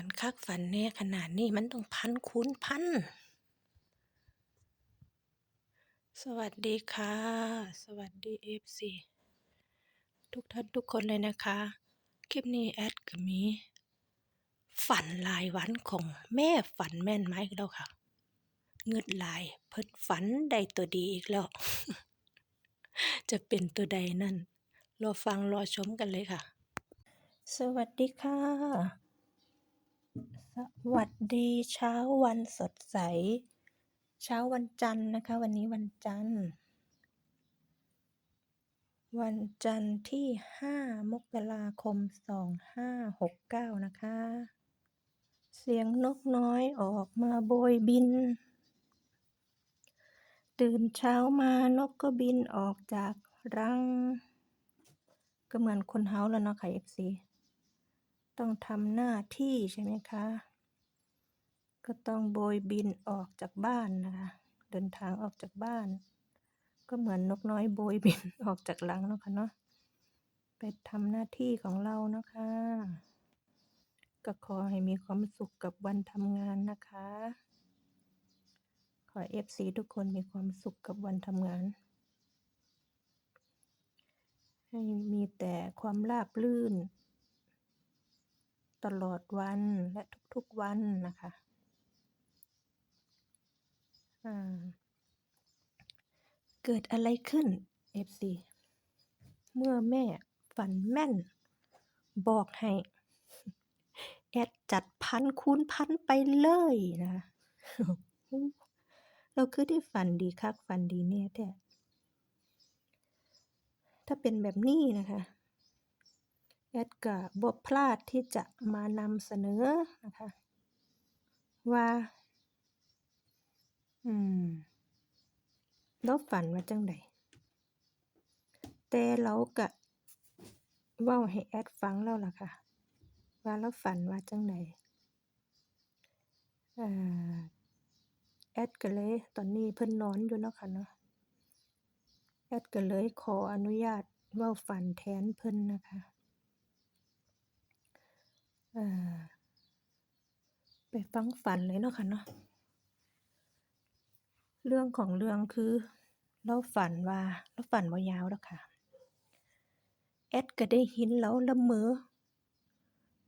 ฝันคักฝันแน่ขนาดนี้มันต้องพันคูณพัน สวัสดีค่ะ สวัสดี FC ทุกท่านทุกคนเลยนะคะ คลิปนี้แอดก็มี ฝันลายวันของแม่ฝันแม่นไหมอีกแล้วค่ะ เงืดลายเพิ่นฝันได้ตัวดีอีกแล้ว จะเป็นตัวใดนั่น รอฟังรอชมกันเลยค่ะ สวัสดีค่ะ สวัสดีเช้าวันสดใส เช้าวันจันทร์นะคะ วันนี้วันจันทร์ วันจันทร์ที่ 5 มกราคม 2569 นะคะ เสียงนกน้อยออกมาโบยบิน ตื่นเช้ามานกก็บินออกจากรัง ก็เหมือนคนเฮาแล้วเนาะค่ะ FC ต้องทำหน้าที่ใช่ไหมคะ ก็ต้องโบยบินออกจากบ้านนะคะ เดินทางออกจากบ้าน ก็เหมือนนกน้อยโบยบินออกจากรังเนาะค่ะเนาะไปทำหน้าที่ของเรานะคะ ก็ขอให้มีความสุขกับวันทำงานนะคะ ขอ FC ทุกคนมีความสุขกับวันทำงาน ให้มีแต่ความราบรื่น ตลอดวันและทุกๆวันนะคะ เกิดอะไรขึ้น FC เมื่อแม่ฝันแม่น บอกให้ แอดจัดพันคูณพันไปเลยนะเราคือที่ฝันดีคักฝันดีแน่แท้ถ้าเป็นแบบนี้นะคะแอดก็บ่พลาดที่จะมานำเสนอนะคะ ว่า อืมเราฝันว่าจังใดแต่เราก็เว้าให้แอดฟังแล้วล่ะค่ะ ว่าเราฝันว่าจังใดอ่าแอดก็เลย ตอนนี้เพิ่นนอนอยู่เนาะค่ะเนาะแอดก็เลยขออนุญาตเว้าฝันแทนเพิ่นนะคะไปฟังฝันเลยเนาะค่ะเนาะ เรื่องของเรื่องคือ เราฝันว่าเราฝันบ่ยาวดอกค่ะ แอดก็ได้ยินเราละเมอ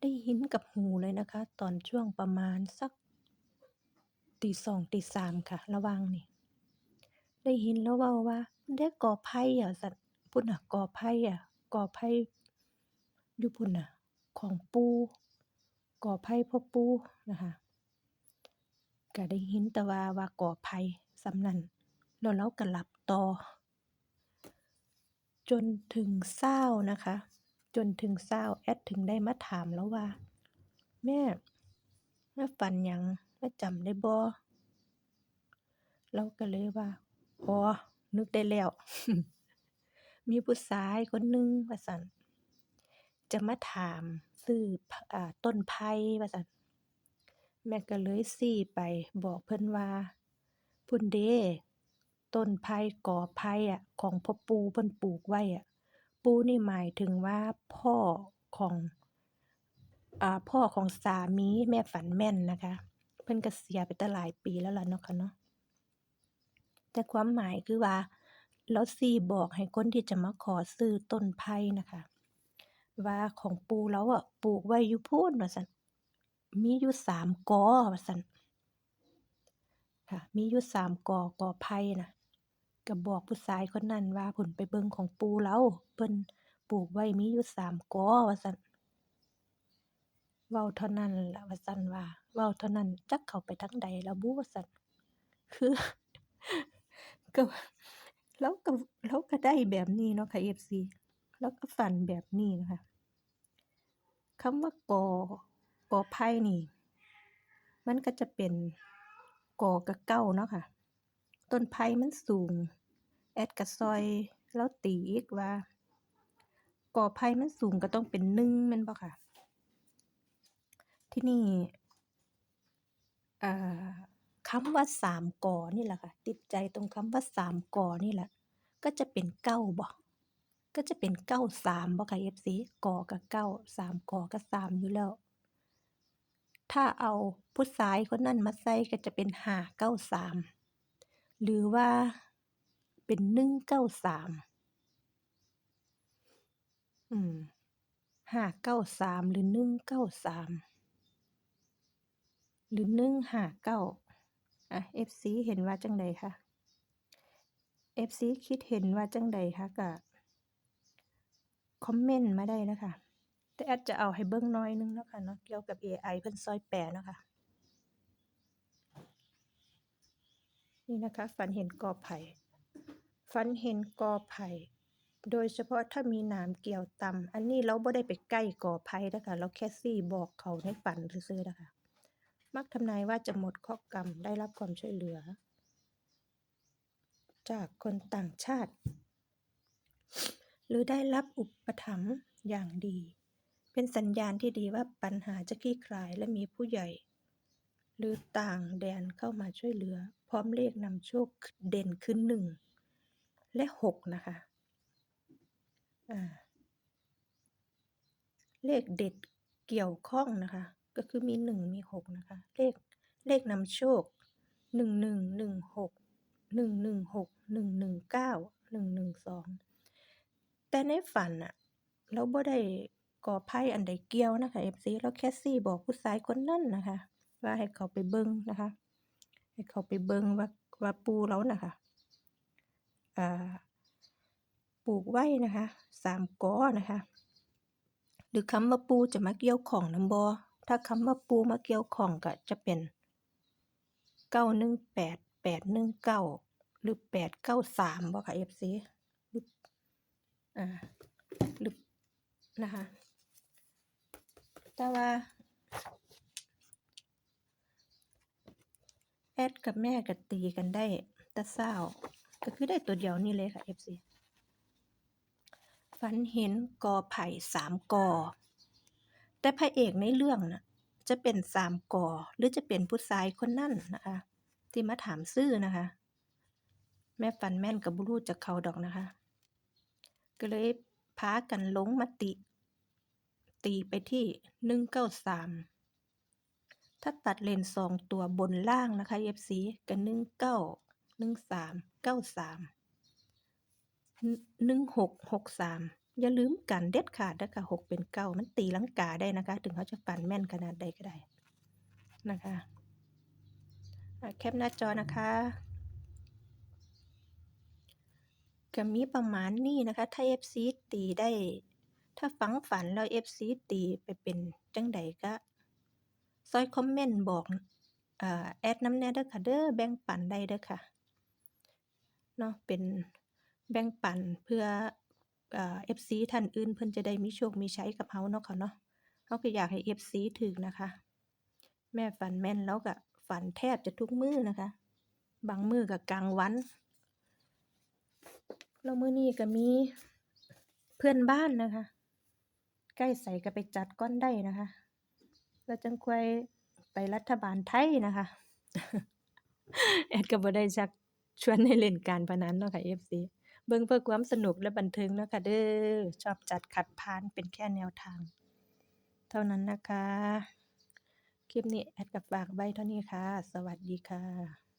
ได้ยินกับหูเลยนะคะ ตอนช่วงประมาณสักตีสองตีสามค่ะ ระว่างนี้ได้ยินเลาเว้าว่าเด้ก่อไผ่อะซั้นพุ่นน่ะก่อไผ่อะก่อไผ่อยู่พุ่นน่ะ ของปูก่อไผ่พ่อปูนะคะก็ได้ยินแต่ว่าว่าก่อไผ่ สำนันแล้วเราก็หลับต่อ จนถึงเช้านะคะ จนถึงเช้าแอดถึงได้มาถามเลาว่า แม่แม่ฝันยังแม่จำได้บ่เราก็เลยว่าอ๋อนึกได้แล้ว มีผู้ชายคนหนึ่งว่าซั่นจะมาถามซื้ออต้นไผ่ว่าซั่นแม่ก็เลยชี้ไปบอกเพิ่นว่า พุ่นเด้ต้นไผ่กอไผ่อะ ของพ่อปูเพิ่นปลูกไว้อะ ปูนี่หมายถึงว่าพ่อของอ่าพ่อของสามีแม่ฝันแม่นนะคะ เพิ่นก็เสียไปแต่หลายปีแล้วล่ะเนาะค่ะเนาะแต่ความหมายคือว่าเราชี้บอกให้คนที่จะมาขอซื้อต้นไผ่นะคะ ว่าของปู่เราอะปลูกไว้อยู่พู้นว่าซั่นมีอยู่สามกอว่าซั่น ค่ะ มีอยู่สามกอกอไผ่นะก็บอกผู้ชายคนนั้นว่าพุ่นไปเบิ่งของปู่เลาเพิ่นปลูกไว้มีอยู่สามกอว่าซั่นเว้าเท่านั้นล่ะว่าซั่นว่า เว้าเท่านั้นจักเข้าไปทางใดแล้วบุว่าซั่นคือก็เราก็เราก็ได้แบบนี้เนาะค่ะ FC เราก็ฝันแบบนี้นะคะคำว่ากอกอไผ่นี่ มันก็จะเป็น กอกับเก้าเนาะค่ะ ต้นไผ่มันสูง แอดก็ช่วยเลาตีอีกว่า กอไผ่มันสูงก็ต้องเป็นหนึ่งม่นบ่ค่ะ ที่นี่คำว่าสามกอนี่แหละค่ะ ติดใจตรงคำว่าสามกอนี่แหละ ก็จะเป็นเก้าบ่ก็จะเป็นเก้าสามบ่ค่ะ FC กอกับเก้าสามกอก็สามอยู่แล้ว ถ้าเอาผู้สายคนนั้นมาใส่ก็จะเป็นห้าเก้าสาม หรือว่าเป็นหนึ่งเก้าสาม อืมห้าเก้าสามหรือหนึ่งเก้าสาม หรือหนึ่งห้าเก้าอะ FC เห็นว่าจังใดคะ FC คิดเห็นว่าจังใดคะกะ คอมเมนต์มาได้นะค่ะ แต่แอดจะเอาให้เบิ่งน่อยนึงเนาะค่ะเนาะเกี่ยวกับ AI เพิ่นช่วยแปลเนาะค่ะนี่นะคะฝันเห็นกอไผ่ฝันเห็นกอไผ่โดยเฉพาะถ้ามีหนามเกี่ยวต่ำอันนี้เราบ่ได้ไปใกล้กอไผ่เด้อค่ะเราแค่ซี้บอกเขาในฝันซื่อๆนะคะมักทำนายว่าจะหมดเคราะห์กรรมได้รับความช่วยเหลือ จากคนต่างชาติ หรือได้รับอุปถัมภ์อย่างดี เป็นสัญญาณที่ดีว่าปัญหาจะคลี่คลายและมีผู้ใหญ่ หรือต่างแดนเข้ามาช่วยเหลือ พร้อมเลขนำโชคเด่นคือ1และ6นะคะเลขเด็ดเกี่ยวข้องนะคะ ก็คือมี1มี6นะคะ เลขเลขนำโชค1116 116 119 112แต่ในฝันน่ะเราบ่ได้ ก่อไผ่อันใดเกี่ยวนะคะ FC เราแล้วแค่ซี้บอกผู้ชายคนนั้นนะคะ ว่าให้เขาไปเบิ่งนะคะ ให้เขาไปเบิ่งว่าว่าปู่เราน่ะคะอ่าปลูกไว้นะคะ3กอนะคะ หรือคำว่าปูจะมาเกี่ยวของน้ำบ่ถ้าคำว่าปูมาเกี่ยวของก็จะเป็น918 819หรือ893บ่ค่ะ FC หรืออ่าหรือนะคะ แต่ว่าแอดกับแม่ก็ตีกันได้แต่เช้าก็คือได้ตัวเดียวนี่เลยค่ะ FC ฝันเห็นกอไผ่3กอ แต่พระเอกในเรื่องน่ะจะเป็น3กอ หรือจะเป็นผู้ชายคนนั้นนะคะ ที่มาถามชื่อนะคะ แม่ฝันแม่นก็บ่รู้จักเขาดอกนะคะ ก็เลยพากันลงมติ ตีไปที่ 193 ถ้าตัดเลน2ตัวบนล่างนะคะ FC ก็19 13 93 1663 อย่าลืมกันเด็ดขาดเด้อค่ะ6เป็น 9 มันตีลังกาได้นะคะ ถึงเขาจะฝันแม่นขนาดใดก็ได้นะคะแคปหน้าจอนะคะก็มีประมาณนี้นะคะ ถ้า FC ตีได้ ถ้าฝังฝันแล้ว FC ตีไปเป็นจังใดก็ช่วยคอมเมนต์บอกอแอดน้ำแน่เด้อค่ะเด้อแบ่งปันได้เด้อค่ะเนาะเป็นแบ่งปันเพื่ออ่า FC ท่านอื่นเพิ่นจะได้มีโชคมีใชัยกับเราเนาะค่ะเนาะเราก็อยากให้ FC ถูกนะคะ แม่ฝันแม่นเราก็ฝันแทบจะทุกมือนะคะ บางมือก็กลางวันแล้วมือนี้ก็มีเพื่อนบ้านนะคะ กล้ไสก็ไปจัดก่อนได้นะคะ แล้วจังค่อยไปรัฐบาลไทยนะคะแอดก็บ่ได้ชักชวนให้เล่นการพนันเนาะค่ะ FC เบิ่งเพื่อความสนุกและบันเทิงเนาะค่ะเด้อชอบจัดขัดพานเป็นแค่แนวทาง เท่านั้นนะคะ คลิปนี้แอดก็ฝากไว้เท่านี้ค่ะ สวัสดีค่ะ